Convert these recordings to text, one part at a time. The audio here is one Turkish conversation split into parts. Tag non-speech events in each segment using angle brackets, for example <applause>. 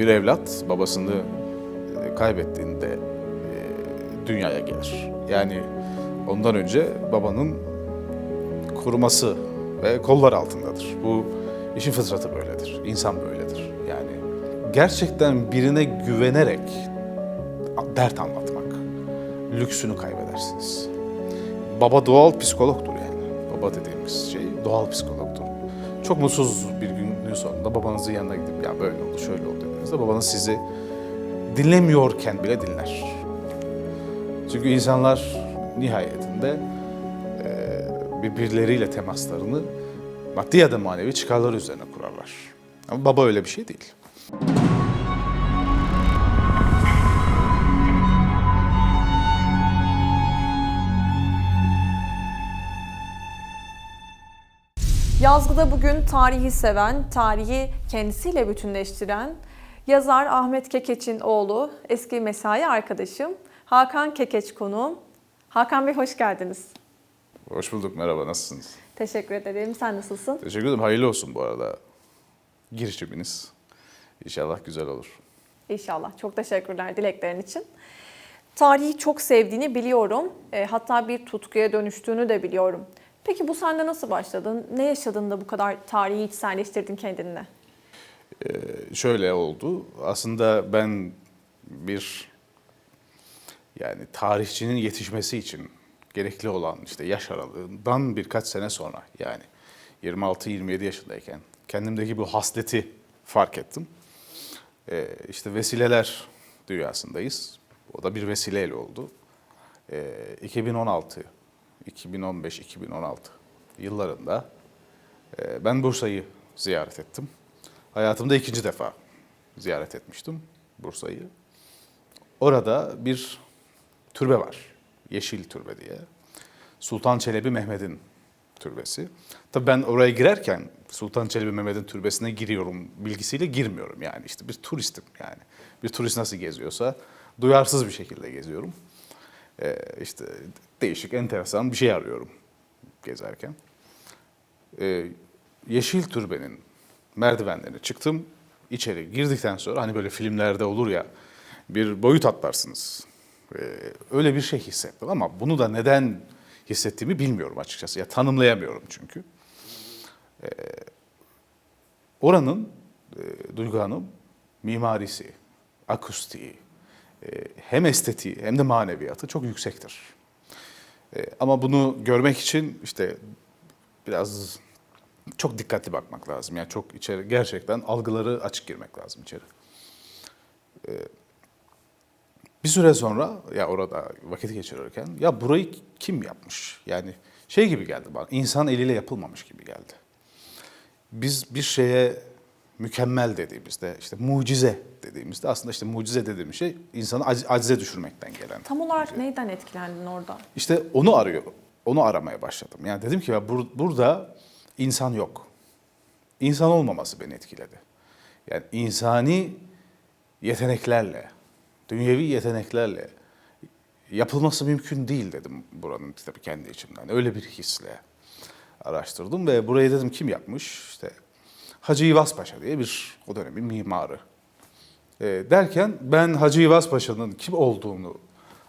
Bir evlat babasını e, kaybettiğinde e, dünyaya gelir. Yani ondan önce babanın koruması ve kollar altındadır. Bu işin fıtratı böyledir. İnsan böyledir. Yani gerçekten birine güvenerek dert anlatmak lüksünü kaybedersiniz. Baba doğal psikologdur yani. Baba dediğimiz şey doğal psikologdur. Çok mutsuz bir günün sonunda babanızın yanına gidip ya böyle oldu şöyle oldu dediğinizde babanız sizi dinlemiyorken bile dinler. Çünkü insanlar nihayetinde birbirleriyle temaslarını maddi ya da manevi çıkarları üzerine kurarlar. Ama baba öyle bir şey değil. Yazgıda bugün tarihi seven, tarihi kendisiyle bütünleştiren yazar Ahmet Kekeç'in oğlu, eski mesai arkadaşım Hakan Kekeç konuğum. Hakan Bey hoş geldiniz. Hoş bulduk, merhaba, nasılsınız? Teşekkür ederim. Sen nasılsın? Teşekkür ederim, hayırlı olsun bu arada girişiminiz. İnşallah güzel olur. İnşallah. Çok teşekkürler dileklerin için. Tarihi çok sevdiğini biliyorum. E, hatta bir tutkuya dönüştüğünü de biliyorum. Peki bu sende nasıl başladın? Ne yaşadın da bu kadar tarihi içselleştirdin kendinle? Şöyle oldu. Aslında ben bir yani tarihçinin yetişmesi için gerekli olan işte yaş aralığından birkaç sene sonra yani 26-27 yaşındayken kendimdeki bu hasleti fark ettim. Ee, işte vesileler dünyasındayız. O da bir vesileyle oldu. Ee, 2016, 2015-2016 yıllarında e, ben Bursa'yı ziyaret ettim. Hayatımda ikinci defa ziyaret etmiştim Bursa'yı. Orada bir türbe var. Yeşil Türbe diye. Sultan Çelebi Mehmet'in türbesi. Tabii ben oraya girerken Sultan Çelebi Mehmet'in türbesine giriyorum bilgisiyle girmiyorum yani. işte bir turistim yani. Bir turist nasıl geziyorsa duyarsız bir şekilde geziyorum. Ee, işte değişik, enteresan bir şey arıyorum gezerken. Ee, Yeşil Türbe'nin merdivenlerine çıktım. İçeri girdikten sonra hani böyle filmlerde olur ya bir boyut atlarsınız. Ee, öyle bir şey hissettim ama bunu da neden hissettiğimi bilmiyorum açıkçası. Ya tanımlayamıyorum çünkü. Ee, oranın e, Duygu Hanım mimarisi, akustiği, e, hem estetiği hem de maneviyatı çok yüksektir. E, ama bunu görmek için işte biraz çok dikkatli bakmak lazım. Yani çok içeri gerçekten algıları açık girmek lazım içeri. Ee, bir süre sonra ya orada vakit geçirirken ya burayı kim yapmış? Yani şey gibi geldi bak insan eliyle yapılmamış gibi geldi. Biz bir şeye mükemmel dediğimizde işte mucize dediğimizde aslında işte mucize dediğimiz şey insanı ac- acize düşürmekten gelen. Tam olarak neyden etkilendin orada? İşte onu arıyor. Onu aramaya başladım. Yani dedim ki ya bur- burada insan yok. İnsan olmaması beni etkiledi. Yani insani yeteneklerle, dünyevi yeteneklerle yapılması mümkün değil dedim buranın tabii kendi içimden. Öyle bir hisle araştırdım ve burayı dedim kim yapmış? İşte Hacı İvaz Paşa diye bir o dönemin mimarı. E, derken ben Hacı İvaz Paşa'nın kim olduğunu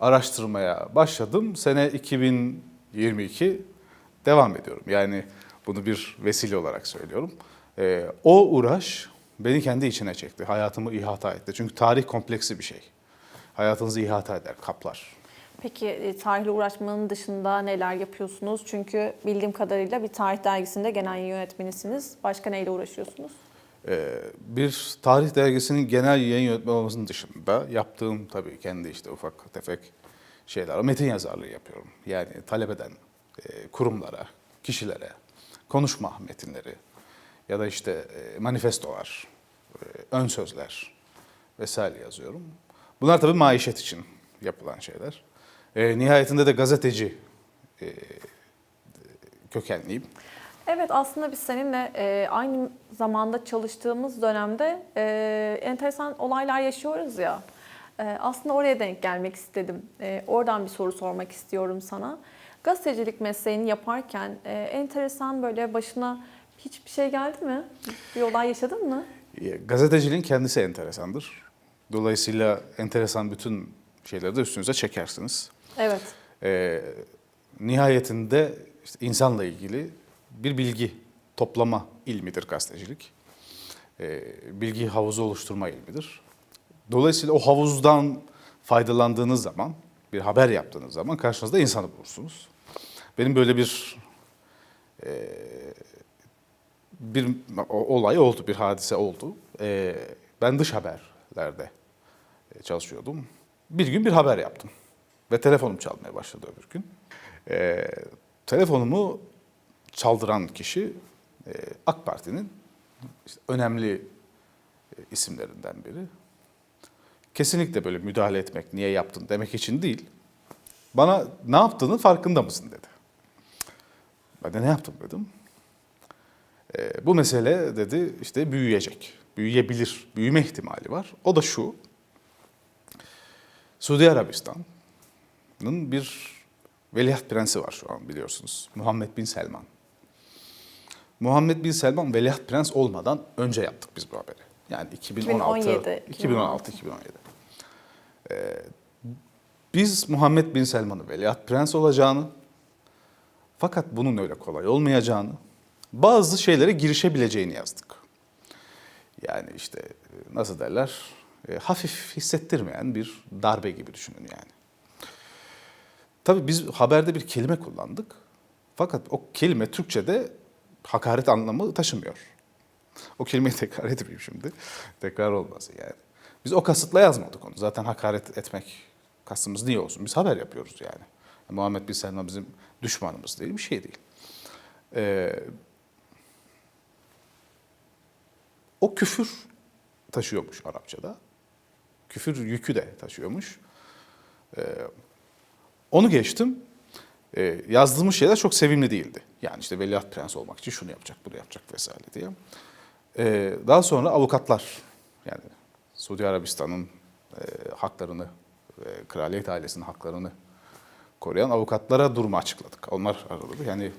araştırmaya başladım. Sene 2022 devam ediyorum. Yani bunu bir vesile olarak söylüyorum. E, o uğraş beni kendi içine çekti. Hayatımı ihata etti. Çünkü tarih kompleksi bir şey. Hayatınızı ihata eder, kaplar. Peki e, tarihle uğraşmanın dışında neler yapıyorsunuz? Çünkü bildiğim kadarıyla bir tarih dergisinde genel yayın yönetmenisiniz. Başka neyle uğraşıyorsunuz? Ee, bir tarih dergisinin genel yayın yönetmeni olmasının dışında yaptığım tabii kendi işte ufak tefek şeyler, metin yazarlığı yapıyorum. Yani talep eden e, kurumlara, kişilere, konuşma metinleri ya da işte e, manifestolar, e, ön sözler vesaire yazıyorum. Bunlar tabii maişet için yapılan şeyler. E, nihayetinde de gazeteci e, kökenliyim. Evet aslında biz seninle e, aynı zamanda çalıştığımız dönemde e, enteresan olaylar yaşıyoruz ya. E, aslında oraya denk gelmek istedim. E, oradan bir soru sormak istiyorum sana. Gazetecilik mesleğini yaparken e, enteresan böyle başına hiçbir şey geldi mi? Bir olay yaşadın mı? Gazeteciliğin kendisi enteresandır. Dolayısıyla enteresan bütün şeyleri de üstünüze çekersiniz. Evet. E, nihayetinde işte insanla ilgili bir bilgi toplama ilmidir gazetecilik. E, bilgi havuzu oluşturma ilmidir. Dolayısıyla o havuzdan faydalandığınız zaman, bir haber yaptığınız zaman karşınızda insanı bulursunuz. Benim böyle bir e, bir olay oldu, bir hadise oldu. E, ben dış haberlerde e, çalışıyordum. Bir gün bir haber yaptım ve telefonum çalmaya başladı öbür gün. E, telefonumu çaldıran kişi e, AK Parti'nin işte önemli e, isimlerinden biri. Kesinlikle böyle müdahale etmek, niye yaptın demek için değil. Bana ne yaptığının farkında mısın dedi. Ben de ne yaptım dedim. E, bu mesele dedi işte büyüyecek, büyüyebilir, büyüme ihtimali var. O da şu, Suudi Arabistan'ın bir veliaht prensi var şu an biliyorsunuz. Muhammed Bin Selman. Muhammed Bin Selman veliaht prens olmadan önce yaptık biz bu haberi. Yani 2016, 2017, 2016, 2017. Ee, biz Muhammed Bin Selman'ın veliaht prens olacağını, fakat bunun öyle kolay olmayacağını, bazı şeylere girişebileceğini yazdık. Yani işte e, nasıl derler, e, hafif hissettirmeyen bir darbe gibi düşünün yani. Tabii biz haberde bir kelime kullandık. Fakat o kelime Türkçe'de hakaret anlamı taşımıyor. O kelimeyi <laughs> tekrar etmeyeyim şimdi. Tekrar olmasın yani. Biz o kasıtla yazmadık onu. Zaten hakaret etmek kastımız niye olsun? Biz haber yapıyoruz yani. Muhammed Bin Selman bizim düşmanımız değil, bir şey değil. Ee, o küfür taşıyormuş Arapçada. Küfür yükü de taşıyormuş. Ee, onu geçtim. Ee, yazdığımız şeyler çok sevimli değildi. Yani işte veliaht prens olmak için şunu yapacak, bunu yapacak vesaire diye. Ee, daha sonra avukatlar, yani Suudi Arabistan'ın e, haklarını ve kraliyet ailesinin haklarını koruyan avukatlara durumu açıkladık. Onlar aradı. Yani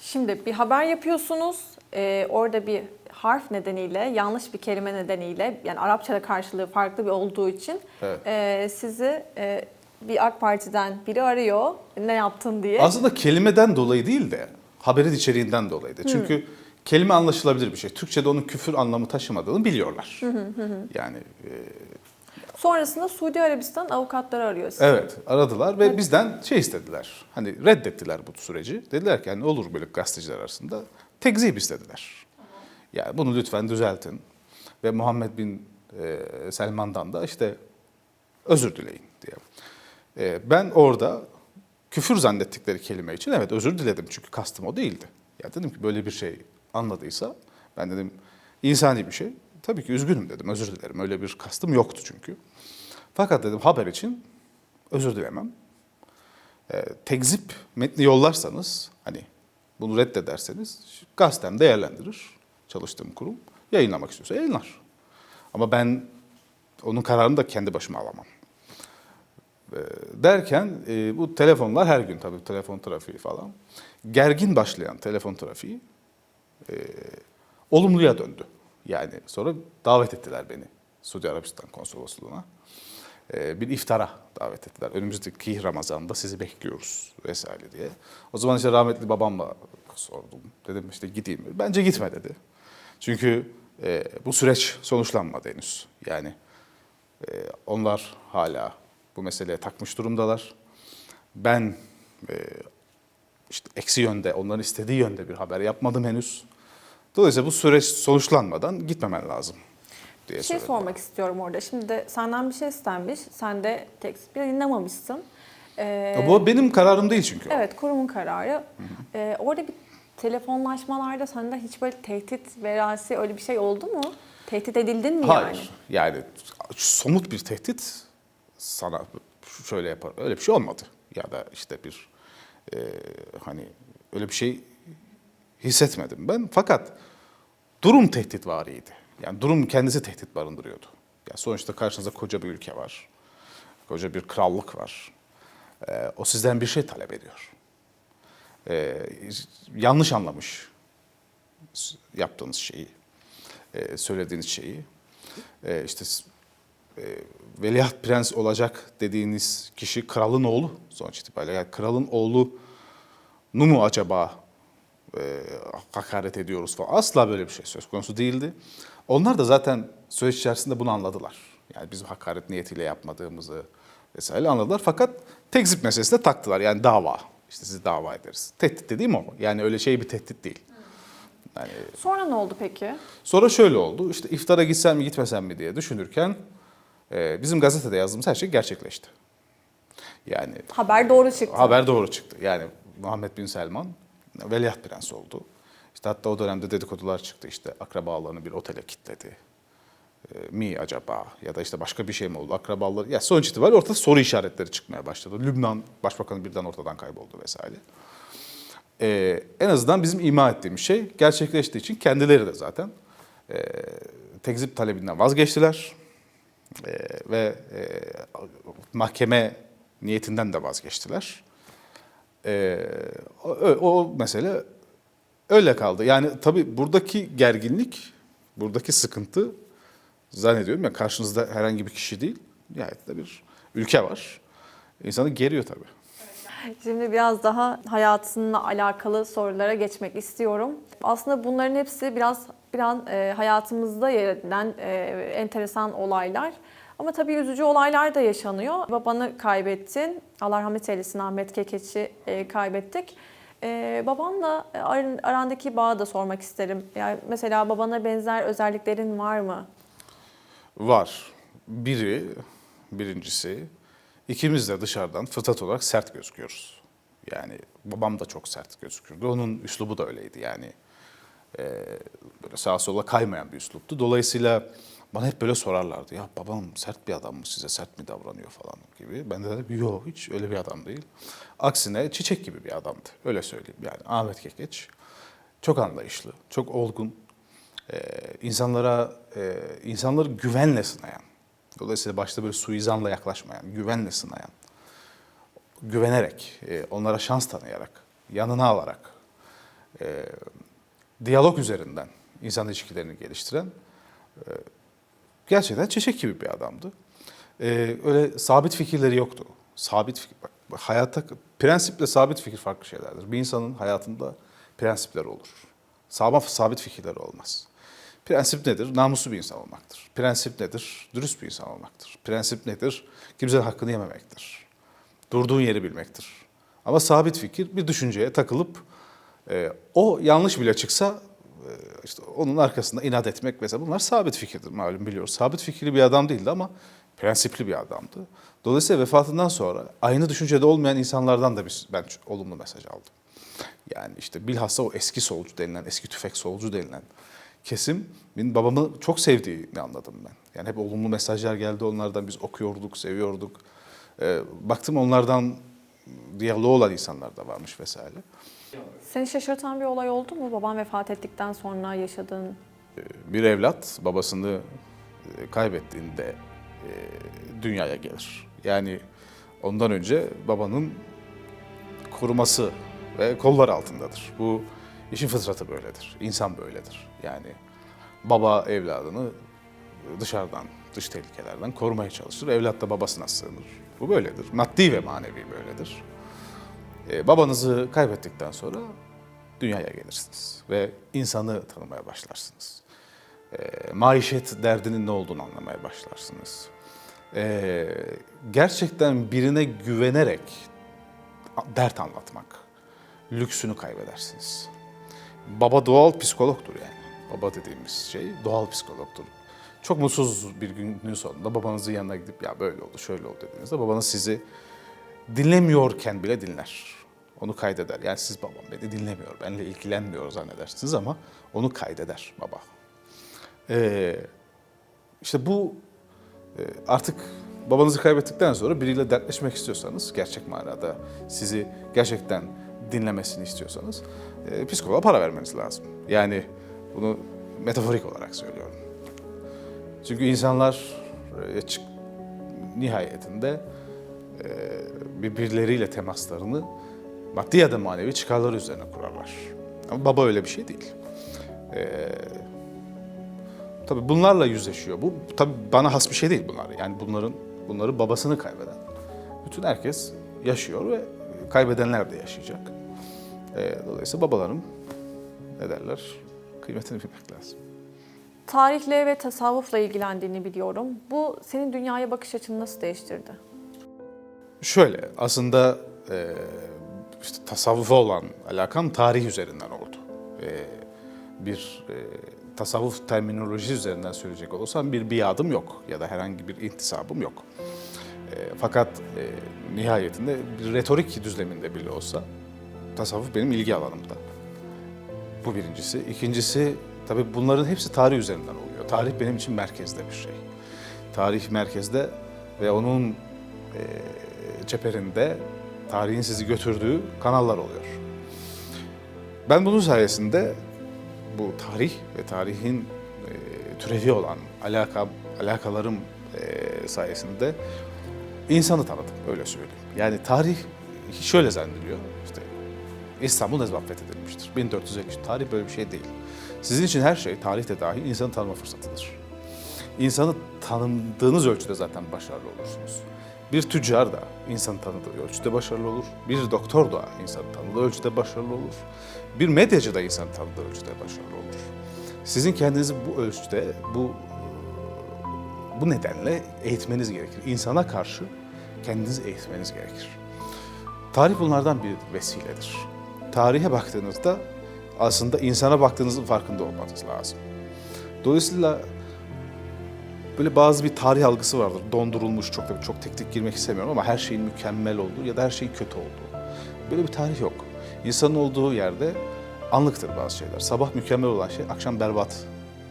Şimdi bir haber yapıyorsunuz. Ee, orada bir harf nedeniyle, yanlış bir kelime nedeniyle, yani Arapçada karşılığı farklı bir olduğu için Evet. e, sizi e, bir AK Parti'den biri arıyor. Ne yaptın diye. Aslında kelimeden dolayı değil de haberin içeriğinden dolayıydı. Çünkü kelime anlaşılabilir bir şey. Türkçe'de onun küfür anlamı taşımadığını biliyorlar. Yani e, Sonrasında Suudi Arabistan avukatları arıyor sizi. evet aradılar ve bizden şey istediler. Hani reddettiler bu süreci. Dediler ki hani olur böyle gazeteciler arasında tekzip istediler. Yani bunu lütfen düzeltin. Ve Muhammed bin e, Selman'dan da işte özür dileyin diye. E, ben orada küfür zannettikleri kelime için evet özür diledim çünkü kastım o değildi. Ya dedim ki böyle bir şey anladıysa ben dedim insani bir şey. Tabii ki üzgünüm dedim özür dilerim öyle bir kastım yoktu çünkü. Fakat dedim haber için özür dilemem. E, tekzip metni yollarsanız hani bunu reddederseniz gazetem değerlendirir çalıştığım kurum. Yayınlamak istiyorsa yayınlar. Ama ben onun kararını da kendi başıma alamam. Ee, derken e, bu telefonlar her gün tabii telefon trafiği falan. Gergin başlayan telefon trafiği e, olumluya döndü. Yani sonra davet ettiler beni Suudi Arabistan konsolosluğuna. E, bir iftara davet ettiler. Önümüzdeki Ramazan'da sizi bekliyoruz vesaire diye. O zaman işte rahmetli babamla sordum. Dedim işte gideyim mi? Bence gitme dedi. Çünkü e, bu süreç sonuçlanmadı henüz. Yani e, onlar hala bu meseleye takmış durumdalar. Ben e, işte eksi yönde, onların istediği yönde bir haber yapmadım henüz. Dolayısıyla bu süreç sonuçlanmadan gitmemen lazım diye Bir şey söyledim. sormak istiyorum orada. Şimdi de senden bir şey istenmiş. Sen de tekst bir dinlememişsin. Ee, Ya Bu benim kararım değil çünkü. o. Evet kurumun kararı. Ee, orada bir telefonlaşmalarda sende hiç böyle tehdit verasi öyle bir şey oldu mu? Tehdit edildin mi yani? Hayır. Yani somut bir tehdit sana şöyle yapar. Öyle bir şey olmadı. Ya da işte bir e, hani öyle bir şey hissetmedim ben. Fakat durum tehdit variydi. Yani durum kendisi tehdit barındırıyordu. Yani sonuçta karşınızda koca bir ülke var. Koca bir krallık var. E, o sizden bir şey talep ediyor. E, yanlış anlamış yaptığınız şeyi. e, söylediğiniz şeyi. E, işte e, veliaht prens olacak dediğiniz kişi kralın oğlu sonuç itibariyle. Yani kralın oğlunu mu acaba e, hakaret ediyoruz falan. Asla böyle bir şey söz konusu değildi. Onlar da zaten süreç içerisinde bunu anladılar. Yani bizim hakaret niyetiyle yapmadığımızı vesaire anladılar. Fakat tekzip meselesine taktılar. Yani dava. İşte sizi dava ederiz. Tehdit dediğim o. Yani öyle şey bir tehdit değil. Yani Sonra ne oldu peki? Sonra şöyle oldu. İşte iftara gitsem mi gitmesem mi diye düşünürken e, bizim gazetede yazdığımız her şey gerçekleşti. Yani Haber doğru çıktı. haber doğru çıktı. Yani Muhammed Bin Selman veliaht prens oldu. İşte hatta o dönemde dedikodular çıktı. İşte akrabalarını bir otele kilitledi. E, mi acaba ya da işte başka bir şey mi oldu akrabaları ya sonuç itibariyle ortada soru işaretleri çıkmaya başladı. Lübnan başbakanı birden ortadan kayboldu vesaire. Ee, en azından bizim ima ettiğimiz şey gerçekleştiği için kendileri de zaten e, tekzip talebinden vazgeçtiler Ee, ve e, mahkeme niyetinden de vazgeçtiler. Ee, o, o mesele öyle kaldı. Yani tabii buradaki gerginlik, buradaki sıkıntı zannediyorum ya karşınızda herhangi bir kişi değil, nihayet de bir ülke var. İnsanı geriyor tabii. Şimdi biraz daha hayatınla alakalı sorulara geçmek istiyorum. Aslında bunların hepsi biraz bir an e, hayatımızda yer edilen e, enteresan olaylar. Ama tabii üzücü olaylar da yaşanıyor. Babanı kaybettin. Allah rahmet eylesin Ahmet Kekeç'i e, kaybettik. E, babanla aran- arandaki bağı da sormak isterim. Yani mesela babana benzer özelliklerin var mı? Var. Biri, birincisi, ikimiz de dışarıdan fıtrat olarak sert gözüküyoruz. Yani babam da çok sert gözükürdü. Onun üslubu da öyleydi yani. e, böyle sağa sola kaymayan bir üsluptu. Dolayısıyla bana hep böyle sorarlardı. Ya babam sert bir adam mı size sert mi davranıyor falan gibi. Ben de dedim yok hiç öyle bir adam değil. Aksine çiçek gibi bir adamdı. Öyle söyleyeyim yani Ahmet Kekeç. Çok anlayışlı, çok olgun, e, insanlara e, insanları güvenle sınayan, dolayısıyla başta böyle suizanla yaklaşmayan, güvenle sınayan, güvenerek, e, onlara şans tanıyarak, yanına alarak, e, diyalog üzerinden insan ilişkilerini geliştiren e, gerçekten çiçek gibi bir adamdı. E, öyle sabit fikirleri yoktu. Sabit fikir, bak, hayatta prensiple sabit fikir farklı şeylerdir. Bir insanın hayatında prensipler olur. Sağlam sabit fikirleri olmaz. Prensip nedir? Namuslu bir insan olmaktır. Prensip nedir? Dürüst bir insan olmaktır. Prensip nedir? Kimsenin hakkını yememektir. Durduğun yeri bilmektir. Ama sabit fikir bir düşünceye takılıp e, o yanlış bile çıksa işte onun arkasında inat etmek mesela bunlar sabit fikirdir malum biliyoruz. Sabit fikirli bir adam değildi ama prensipli bir adamdı. Dolayısıyla vefatından sonra aynı düşüncede olmayan insanlardan da biz, ben olumlu mesaj aldım. Yani işte bilhassa o eski solcu denilen, eski tüfek solcu denilen kesim benim babamı çok sevdiğini anladım ben. Yani hep olumlu mesajlar geldi onlardan biz okuyorduk, seviyorduk. Ee, baktım onlardan diyaloğu olan insanlar da varmış vesaire. Seni şaşırtan bir olay oldu mu? Baban vefat ettikten sonra yaşadığın Bir evlat babasını e, kaybettiğinde e, dünyaya gelir. Yani ondan önce babanın koruması ve kollar altındadır. Bu işin fıtratı böyledir. İnsan böyledir. Yani baba evladını dışarıdan, dış tehlikelerden korumaya çalışır. Evlat da babasına sığınır. Bu böyledir. Maddi ve manevi böyledir. Ee, babanızı kaybettikten sonra dünyaya gelirsiniz ve insanı tanımaya başlarsınız. Ee, maişet derdinin ne olduğunu anlamaya başlarsınız. Ee, gerçekten birine güvenerek dert anlatmak, lüksünü kaybedersiniz. Baba doğal psikologtur yani. Baba dediğimiz şey doğal psikologtur. Çok mutsuz bir günün sonunda babanızın yanına gidip ya böyle oldu, şöyle oldu dediğinizde babanız sizi dinlemiyorken bile dinler. Onu kaydeder. Yani siz babam beni dinlemiyor, benimle ilgilenmiyor zannedersiniz ama onu kaydeder baba. Ee, işte bu e, artık babanızı kaybettikten sonra biriyle dertleşmek istiyorsanız, gerçek manada sizi gerçekten dinlemesini istiyorsanız e, psikoloğa para vermeniz lazım. Yani bunu metaforik olarak söylüyorum. Çünkü insanlar e, çık- nihayetinde e, birbirleriyle temaslarını maddi ya da manevi çıkarları üzerine kurarlar. Ama baba öyle bir şey değil. E, Tabii bunlarla yüzleşiyor. Bu tabii bana has bir şey değil bunlar. Yani bunların bunları babasını kaybeden. Bütün herkes yaşıyor ve kaybedenler de yaşayacak. Ee, dolayısıyla babaların ne derler kıymetini bilmek lazım. Tarihle ve tasavvufla ilgilendiğini biliyorum. Bu senin dünyaya bakış açını nasıl değiştirdi? Şöyle aslında e, işte tasavvufa olan alakam tarih üzerinden oldu. E, bir e, tasavvuf terminoloji üzerinden söyleyecek olursam bir biadım yok ya da herhangi bir intisabım yok. E, fakat e, nihayetinde bir retorik düzleminde bile olsa tasavvuf benim ilgi alanımda. Bu birincisi. İkincisi tabii bunların hepsi tarih üzerinden oluyor. Tarih benim için merkezde bir şey. Tarih merkezde ve onun e, çeperinde tarihin sizi götürdüğü kanallar oluyor. Ben bunun sayesinde bu tarih ve tarihin e, türevi olan alaka alakalarım e, sayesinde insanı tanıdım öyle söyleyeyim. Yani tarih şöyle zannediliyor. İşte İstanbul ne zaman fethedilmiştir? 1453. Tarih böyle bir şey değil. Sizin için her şey, tarih de dahil insanı tanıma fırsatıdır. İnsanı tanıdığınız ölçüde zaten başarılı olursunuz. Bir tüccar da insanı tanıdığı ölçüde başarılı olur. Bir doktor da insanı tanıdığı ölçüde başarılı olur. Bir medyacı da insanı tanıdığı ölçüde başarılı olur. Sizin kendinizi bu ölçüde, bu bu nedenle eğitmeniz gerekir. İnsana karşı kendinizi eğitmeniz gerekir. Tarih bunlardan bir vesiledir. Tarihe baktığınızda aslında insana baktığınızın farkında olmanız lazım. Dolayısıyla böyle bazı bir tarih algısı vardır. Dondurulmuş çok tabii çok teknik girmek istemiyorum ama her şeyin mükemmel olduğu ya da her şeyin kötü olduğu. Böyle bir tarih yok. İnsanın olduğu yerde anlıktır bazı şeyler. Sabah mükemmel olan şey akşam berbat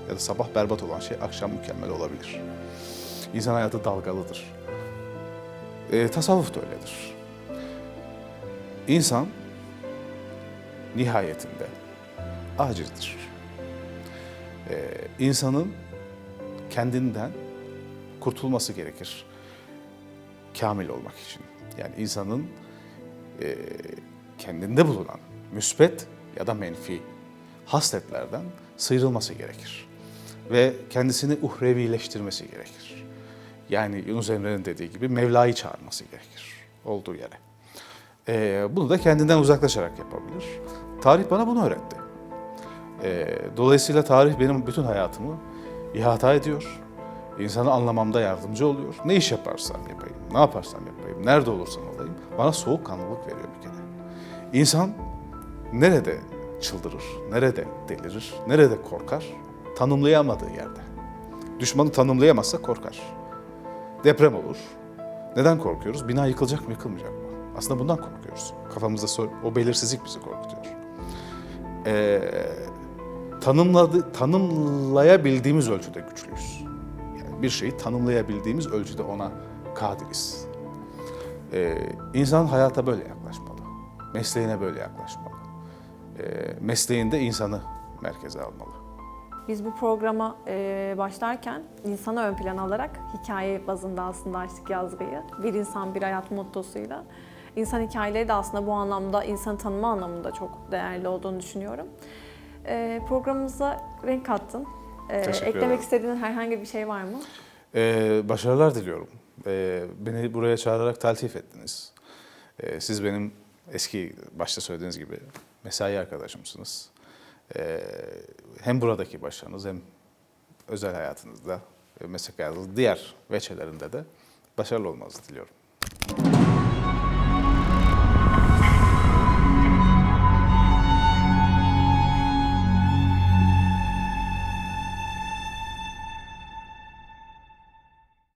ya da sabah berbat olan şey akşam mükemmel olabilir. İnsan hayatı dalgalıdır. E, tasavvuf da öyledir. İnsan nihayetinde acizdir. E, insanın kendinden kurtulması gerekir. Kamil olmak için. Yani insanın e, kendinde bulunan müsbet ya da menfi hasletlerden sıyrılması gerekir. Ve kendisini uhrevileştirmesi gerekir. Yani Yunus Emre'nin dediği gibi Mevla'yı çağırması gerekir olduğu yere. E, bunu da kendinden uzaklaşarak yapabilir. Tarih bana bunu öğretti. E, dolayısıyla tarih benim bütün hayatımı ihata ediyor. İnsanı anlamamda yardımcı oluyor. Ne iş yaparsam yapayım, ne yaparsam yapayım, nerede olursam olayım bana soğukkanlılık veriyor bir kere. İnsan nerede çıldırır, nerede delirir, nerede korkar? Tanımlayamadığı yerde. Düşmanı tanımlayamazsa korkar. Deprem olur. Neden korkuyoruz? Bina yıkılacak mı, yıkılmayacak mı? Aslında bundan korkuyoruz. Kafamızda o belirsizlik bizi korkutuyor. Ee, tanımladı, tanımlayabildiğimiz ölçüde güçlüyüz. Yani bir şeyi tanımlayabildiğimiz ölçüde ona kadiriz. Ee, insan hayata böyle yaklaşmalı. Mesleğine böyle yaklaşmalı. Ee, mesleğinde insanı merkeze almalı. Biz bu programa e, başlarken insanı ön plana alarak hikaye bazında aslında açtık yazgıyı. Bir insan bir hayat mottosuyla. İnsan hikayeleri de aslında bu anlamda insanı tanıma anlamında çok değerli olduğunu düşünüyorum. E, programımıza renk kattın. E, Teşekkür eklemek ederim. istediğin herhangi bir şey var mı? Ee, başarılar diliyorum. Ee, beni buraya çağırarak taltif ettiniz. Ee, siz benim eski başta söylediğiniz gibi mesai arkadaşımsınız. Ee, hem buradaki başarınız hem özel hayatınızda, ve meslek hayatınızda diğer veçelerinde de başarılı olmanızı diliyorum.